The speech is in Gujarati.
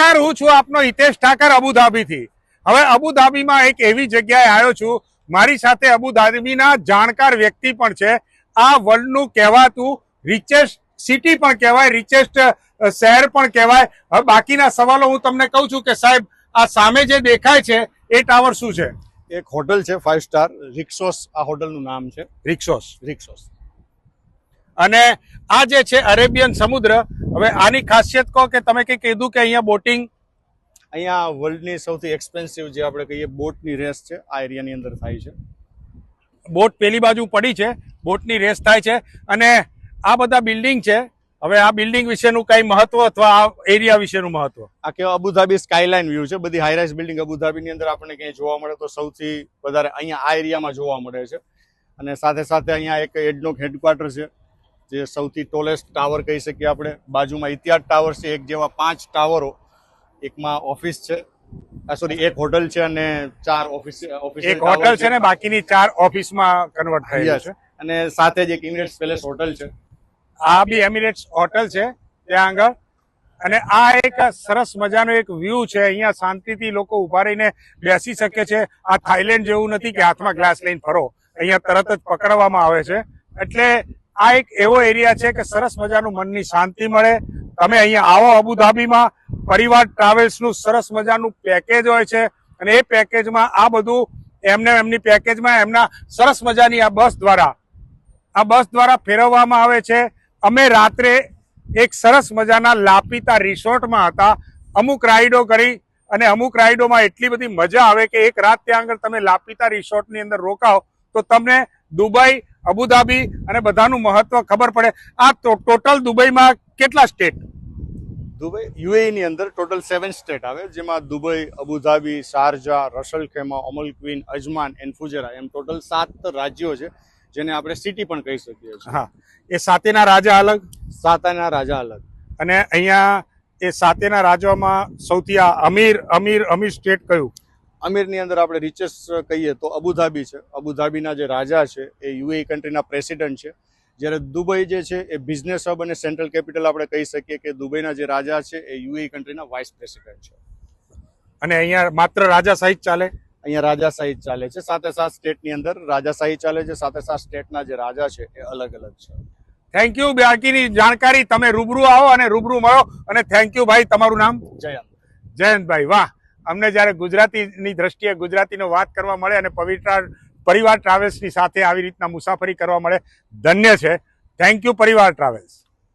નમસ્કાર હું છું આપનો હિતેશ ઠાકર અબુધાબીથી. હવે અબુધાબીમાં એક એવી જગ્યાએ આવ્યો છું મારી સાથે અબુધાબીના જાણકાર વ્યક્તિ પણ છે. આ વર્લ્ડનું કહેવાતું રિચેસ્ટ સિટી પણ કહેવાય રિચેસ્ટ શહેર પણ કહેવાય. હવે બાકીના સવાલો હું તમને કહું છું કે સાહેબ આ સામે જે દેખાય છે એ ટાવર શું છે? એક હોટલ છે ફાઇવ સ્ટાર રિક્સોસ આ હોટલનું નામ છે. રિક્ષોસ રિક્સોસ અને આ જે છે અરેબિયન સમુદ્ર હવે આની ખાસિયત કહો કે તમે કંઈ કીધું કે અહીંયા બોટિંગ? અહીંયા વર્લ્ડની સૌથી એક્સપેન્સિવ જે આપણે કહીએ બોટની રેસ છે આ એરિયાની અંદર થાય છે. બોટ પેલી બાજુ પડી છે બોટની રેસ થાય છે અને આ બધા બિલ્ડિંગ છે હવે આ બિલ્ડિંગ વિશેનું કઈ મહત્વ અથવા આ એરિયા વિશેનું મહત્વ? આ કેવા અબુધાબી સ્કાયલાઇન વ્યૂ છે બધી હાઈરાઇઝ બિલ્ડિંગ અબુધાબીની અંદર આપણને ક્યાંય જોવા મળે તો સૌથી વધારે અહીંયા આ એરિયામાં જોવા મળે છે. અને સાથે સાથે અહીંયા એક એડનોક હેડક્વાર્ટર છે. જે સૌથી ટોલેસ્ટ ટાવર કહી શકીએ આપણે. બાજુમાં ઇતિહાદ ટાવર છે એક જેવા પાંચ ટાવરો એકમાં ઓફિસ છે. સોરી એક હોટલ છે અને ચાર ઓફિસ ઓફિસ એક હોટલ છે ને બાકીની ચાર ઓફિસમાં કન્વર્ટ થઈ. છે. અને સાથે જ એક ઇમિરેટ્સ પેલેસ હોટલ છે. આ બી એમિરેટ્સ હોટલ છે ત્યાં આગળ. અને આ એક સરસ મજાનો એક વ્યૂ છે અહીંયા શાંતિથી લોકો ઊભા રહીને બેસી શકે છે. આ થાઈલેન્ડ જેવું નથી કે હાથમાં ગ્લાસ લઈને ફરો. અહીંયા તરત જ પકડવામાં આવે છે. એટલે આ એક એવો એરિયા છે કે સરસ મજાનું મનની શાંતિ મળે. તમે અહીંયા આવો અબુધાબીમાં. પરિવાર ટ્રાવેલ્સનું સરસ મજાનું પેકેજ હોય છે. અને એ પેકેજમાં આ બધું એમને એમની પેકેજમાં એમના સરસ મજાની આ બસ દ્વારા, આ બસ દ્વારા ફેરવવામાં આવે છે. અમે રાત્રે એક સરસ મજાના લાપિતા રિસોર્ટમાં હતા. અમુક રાઈડો કરી અને અમુક રાઈડોમાં એટલી બધી મજા આવે કે એક રાત ત્યાં આગળ તમે લાપિતા રિસોર્ટની અંદર રોકાઓ તો તમને દુબઈ અબુધાબી અને બધાનું મહત્વ ખબર પડે. આ ટોટલ દુબઈમાં કેટલા સ્ટેટ? દુબઈ યુએઈ ની અંદર ટોટલ સેવન સ્ટેટ આવે જેમાં Dubai Abu Dhabi Sharjah Ras al Khaimah Umm al Quwain Ajman and Fujairah M total સાત રાજ્યો છે જેને આપણે સિટી પણ કહી શકીએ છીએ. હા. એ સાતેના રાજા અલગ? સાતેના રાજા અલગ. અને અહીંયા એ સાતેના રાજામાં સૌથી આ અમીર અમીર અમીર સ્ટેટ કયું? અમીરની અંદર આપણે રિચેસ કહીએ તો અબુધાબી છે. અબુધાબીના જે રાજા છે એ યુએ કન્ટ્રીના પ્રેસિડેન્ટ છે. જ્યારે દુબઈ જે છે એ બિઝનેસ હબ અને સેન્ટ્રલ કેપિટલ આપણે કહી શકીએ કે દુબઈના જે રાજા છે એ યુએ કન્ટ્રીના વાઇસ પ્રેસિડેન્ટ છે. અને અહીંયા માત્ર રાજા જ ચાલે? અહીંયા રાજાશાહી જ ચાલે છે. સાથે સાત સ્ટેટની અંદર રાજાશાહી ચાલે છે. સાથે સાત સ્ટેટના જે રાજા છે એ અલગ અલગ છે. થેન્ક યુ બાકીની જાણકારી. તમે રૂબરૂ આવો અને રૂબરૂ મળો. અને થેન્ક યુ ભાઈ તમારું નામ? જયંત. જયંતભાઈ વાહ. અમને જ્યારે ગુજરાતીની દ્રષ્ટિએ ગુજરાતીનો વાત કરવા મળે અને પવિત્ર પરિવાર ટ્રાવેલ્સની સાથે આવી રીતના મુસાફરી કરવા મળે, ધન્ય છે. થેન્ક યુ પરિવાર ટ્રાવેલ્સ